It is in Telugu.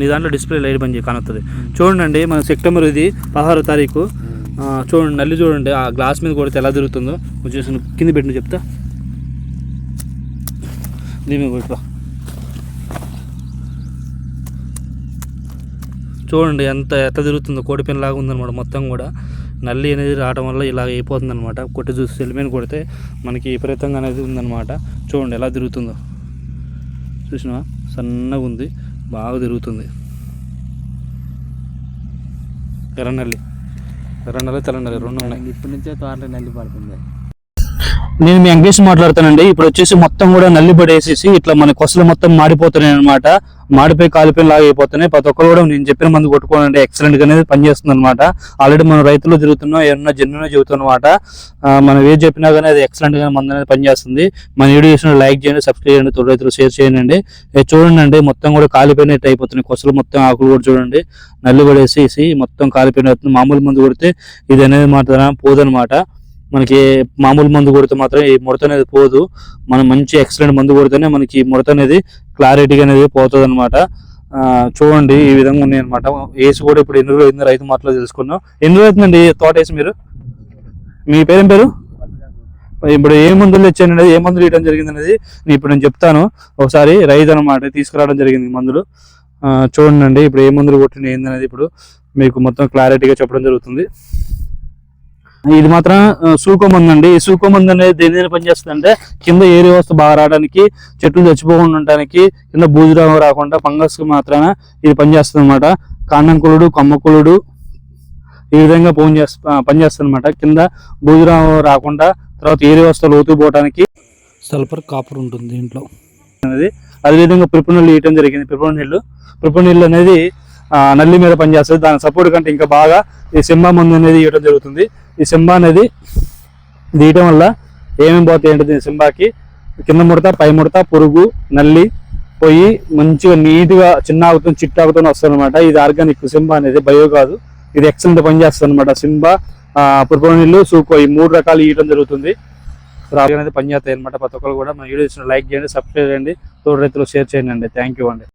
నీ దాంట్లో డిస్ప్లే లైట్ బంద్ చేయి కానొస్తుంది చూడండి మన సెప్టెంబర్ ఇది పదహారో తారీఖు. చూడండి నల్లి చూడండి ఆ గ్లాస్ మీద కొడితే ఎలా తిరుగుతుందో. వచ్చేసి కింద పెట్టిన చెప్తా. దీని కొట్టుకో. చూడండి ఎంత ఎంత తిరుగుతుందో. కోడిపిన్ లాగా ఉందన్నమాట మొత్తం కూడా. నల్లి అనేది రావడం వల్ల ఇలా అయిపోతుంది అనమాట కొట్టి చూసి సెలిమేని కొడితే మనకి విపరీతంగా అనేది ఉందన్నమాట. చూడండి ఎలా తిరుగుతుందో. చూసినా సన్నగా ఉంది. బాగా తిరుగుతుంది. ఎర్రనల్లి ఎర్రనల్లి తెల్లనల్లి రెండు ఉన్నాయి. ఇప్పటి నుంచే తోటలో నల్లి పడుతుంది. నేను మీ వెంకటేష్ మాట్లాడుతానండి. ఇప్పుడు వచ్చేసి మొత్తం కూడా నల్లి పడేసేసి ఇట్లా మన కొసలు మొత్తం మాడిపోతున్నాయి అనమాట మాడిపోయి కాలిపోయి లాగా అయిపోతున్నాయి. ప్రతి ఒక్కరు కూడా నేను చెప్పిన మందు కొట్టుకోవాలంటే ఎక్సలెంట్గా అనేది పనిచేస్తుంది అనమాట ఆల్రెడీ మనం రైతులు తిరుగుతున్నాం ఏమన్నా జన్యున చెబుతున్నమాట. మనం ఏది చెప్పినా కానీ అది ఎక్సలెంట్గా మంది అనేది పనిచేస్తుంది. మన వీడియో చూసిన లైక్ చేయండి సబ్స్క్రైబ్ చేయండి తోడు రైతులు షేర్ చేయండి. చూడండి అండి మొత్తం కూడా కాలిపోయినట్టు అయిపోతున్నాయి. కొసలు మొత్తం ఆకులు కూడా చూడండి. నల్లి పడేసేసి మొత్తం కాలిపోయినట్టు మామూలు మందు కొడితే ఇది అనేది మాత్రం పోదనమాట మనకి మామూలు మందు కొడితే మాత్రం ఈ ముడత అనేది పోదు. మనం మంచి ఎక్సలెంట్ మందు కొడితేనే మనకి ముడత అనేది క్లారిటీగా అనేది పోతుంది అనమాట చూడండి ఈ విధంగా ఉన్నాయి అనమాట వేసి కూడా ఇప్పుడు ఎన్ని రోజులు అయింది రైతు మాటలో తెలుసుకున్నాం ఎన్ని రోజులు అవుతుందండి తోట వేసి మీరు? మీ పేరేం పేరు? ఇప్పుడు ఏ మందులు తెచ్చాను అనేది ఏ మందులు ఇవ్వడం జరిగింది అనేది నేను ఇప్పుడు నేను చెప్తాను. ఒకసారి రైతు అనమాట తీసుకురావడం జరిగింది మందులు. చూడండి ఇప్పుడు ఏ మందులు కొట్టిన ఏందనేది ఇప్పుడు మీకు మొత్తం క్లారిటీగా చెప్పడం జరుగుతుంది. ఇది మాత్రం సూకో మందు అండి. ఈ సూకో మందు అనేది దేని దేని పనిచేస్తుంది అంటే కింద ఏరి వ్యవస్థ బాగా రావడానికి చెట్లు చచ్చిపోకుండా ఉండడానికి కింద బూజు రాకుండా ఫంగస్ మాత్రాన ఇది పనిచేస్తుంది అనమాట కాండంకులుడు కొమ్మకులుడు ఈ విధంగా పని చేస్తా పనిచేస్తుంది అనమాట కింద బూజు రావ రాకుండా తర్వాత ఏరి వ్యవస్థ లోతు పోవడానికి సల్ఫర్ కాపర్ ఉంటుంది దీంట్లో. అనేది అదేవిధంగా పిలుపు నీళ్ళు ఇవ్వడం జరిగింది. పిలుపు నీళ్ళు పిలుపు నీళ్ళు అనేది నల్లి మీద పనిచేస్తుంది. దాని సపోర్ట్ కంటే ఇంకా బాగా ఈ సింహ మందు అనేది ఇవ్వడం జరుగుతుంది. ఈ సింహ అనేది తీయటం వల్ల ఏమేమి పోతాయి ఏంటంటే సింబాకి కింద ముడత పై ముడత పురుగు నల్లి పోయి మంచిగా నీట్గా చిన్న ఆగుతుంది చిట్టు ఆగుతుంది వస్తుంది అనమాట ఇది ఆర్గానిక్ సింబా అనేది బయో కాదు. ఇది ఎక్సలెంట్ పనిచేస్తుంది అనమాట సింబా పురుపు నీళ్ళు సూకో ఈ మూడు రకాలు ఇవ్వడం జరుగుతుంది. రాగానే అనేది పనిచేస్తాయి అనమాట ప్రతి ఒక్కరు కూడా. మన వీడియో లైక్ చేయండి సబ్స్క్రైబ్ చేయండి. తోడు రైతులు షేర్ చేయండి థ్యాంక్ యూ అండి.